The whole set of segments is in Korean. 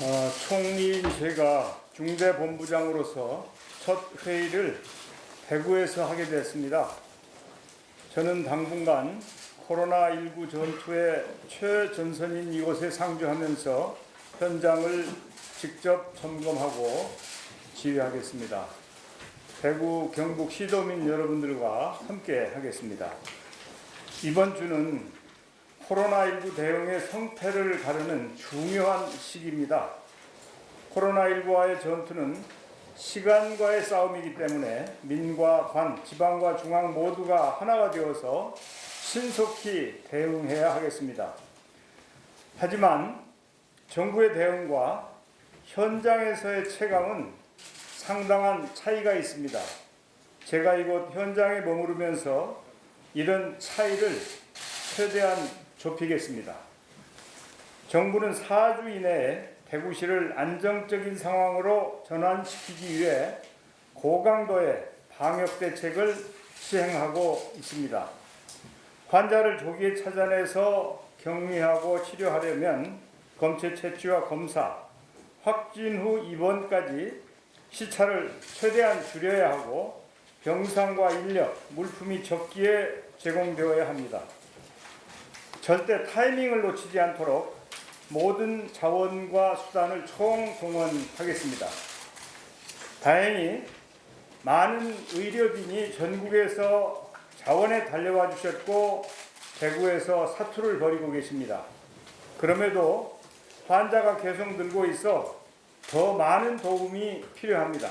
어, 총리인 제가 중대본부장으로서 첫 회의를 대구에서 하게 됐습니다. 저는 당분간 코로나19 전투의 최전선인 이곳에 상주하면서 현장을 직접 점검하고 지휘하겠습니다. 대구 경북 시도민 여러분들과 함께 하겠습니다. 이번 주는 코로나19 대응의 성패를 가르는 중요한 시기입니다. 코로나19와의 전투는 시간과의 싸움이기 때문에 민과 관, 지방과 중앙 모두가 하나가 되어서 신속히 대응해야 하겠습니다. 하지만 정부의 대응과 현장에서의 체감은 상당한 차이가 있습니다. 제가 이곳 현장에 머무르면서 이런 차이를 최대한 좁히겠습니다. 정부는 4주 이내에 대구시를 안정적인 상황으로 전환시키기 위해 고강도의 방역 대책을 시행하고 있습니다. 환자를 조기에 찾아내서 격리하고 치료하려면 검체 채취와 검사, 확진 후 입원까지 시차를 최대한 줄여야 하고 병상과 인력, 물품이 적기에 제공되어야 합니다. 절대 타이밍을 놓치지 않도록 모든 자원과 수단을 총동원하겠습니다. 다행히 많은 의료진이 전국에서 자원에 달려와 주셨고 대구에서 사투를 벌이고 계십니다. 그럼에도 환자가 계속 늘고 있어 더 많은 도움이 필요합니다.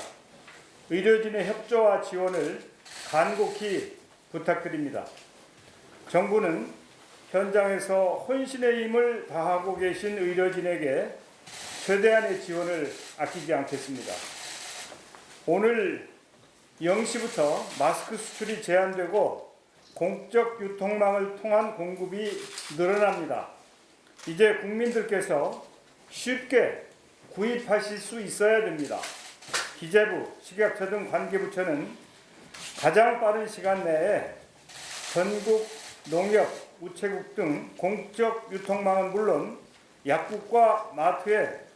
의료진의 협조와 지원을 간곡히 부탁드립니다. 정부는 현장에서 혼신의 힘을 다하고 계신 의료진에게 최대한의 지원을 아끼지 않겠습니다. 오늘 0시부터 마스크 수출이 제한되고 공적 유통망을 통한 공급이 늘어납니다. 이제 국민들께서 쉽게 구입하실 수 있어야 됩니다. 기재부, 식약처 등 관계부처는 가장 빠른 시간 내에 전국 농협, 우체국 등 공적 유통망은 물론 약국과 마트에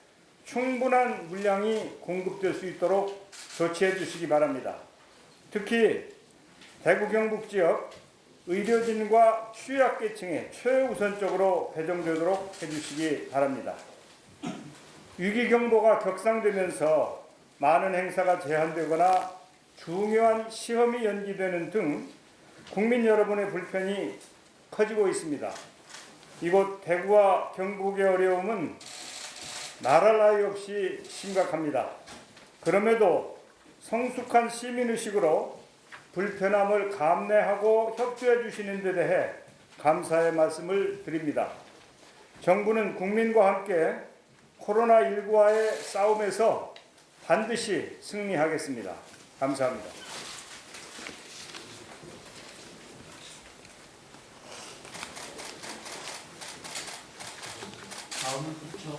충분한 물량이 공급될 수 있도록 조치해 주시기 바랍니다. 특히 대구 경북 지역 의료진과 취약계층에 최우선적으로 배정되도록 해주시기 바랍니다. 위기경보가 격상되면서 많은 행사가 제한되거나 중요한 시험이 연기되는 등 국민 여러분의 불편이 커지고 있습니다. 이곳 대구와 경북의 어려움은 나랄 나위 없이 심각합니다. 그럼에도 성숙한 시민의식으로 불편함을 감내하고 협조해 주시는 데 대해 감사의 말씀을 드립니다. 정부는 국민과 함께 코로나19와의 싸움에서 반드시 승리하겠습니다. 감사합니다. 마음을 굳혀